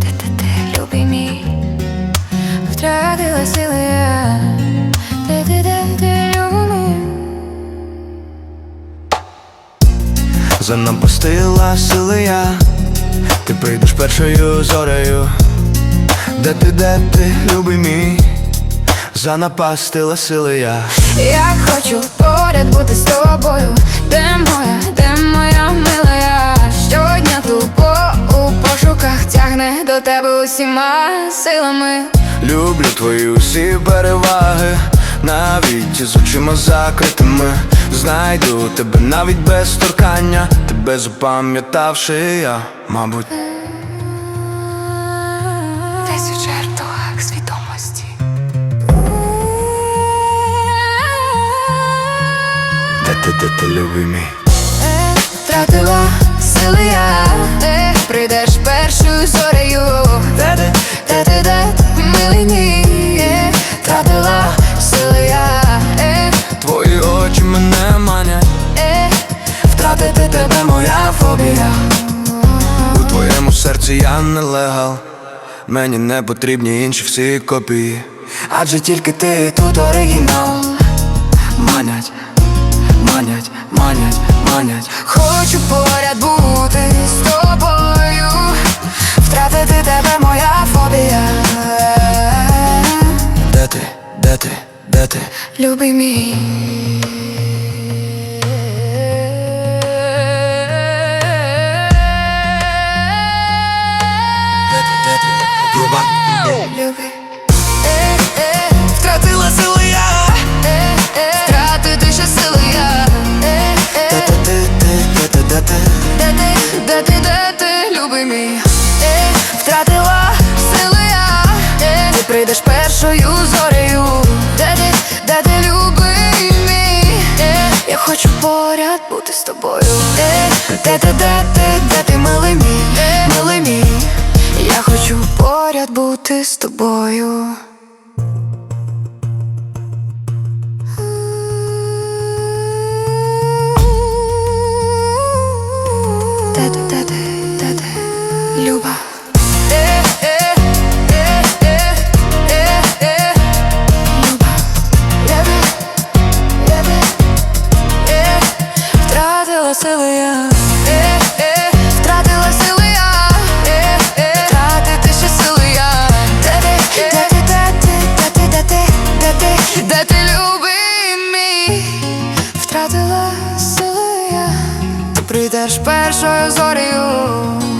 Ти-ти-ти, любий мій, втратила сили я. Ти-ти-ти, любий мій. Занапастила сили я, ти прийдеш першою зорею. Де ти, де ти, любий мій, занапастила сили я. Я хочу поряд бути з тобою. Де моя, де моя милая? До тебе усіма силами. Люблю твої усі переваги, навіть із очима закритими. Знайду тебе навіть без торкання, тебе запам'ятавши я, мабуть. Десь у чертогах свідомості. Де ти, де ти, любий мій? Серці я нелегал, мені не потрібні інші всі копії. Адже тільки ти тут оригінал. Манять, манять, манять, манять. Хочу поряд бути з тобою, втратити тебе моя фобія. Де ти, де ти, де ти? Любий мій. Е, прийдеш першою зорею. Де ти, де ти, любий мій. Е, Я хочу поряд бути з тобою. Е, Де ти, де ти, де ти, милий мій, милий мій. Я хочу поряд бути з тобою. йдеш першою зорію.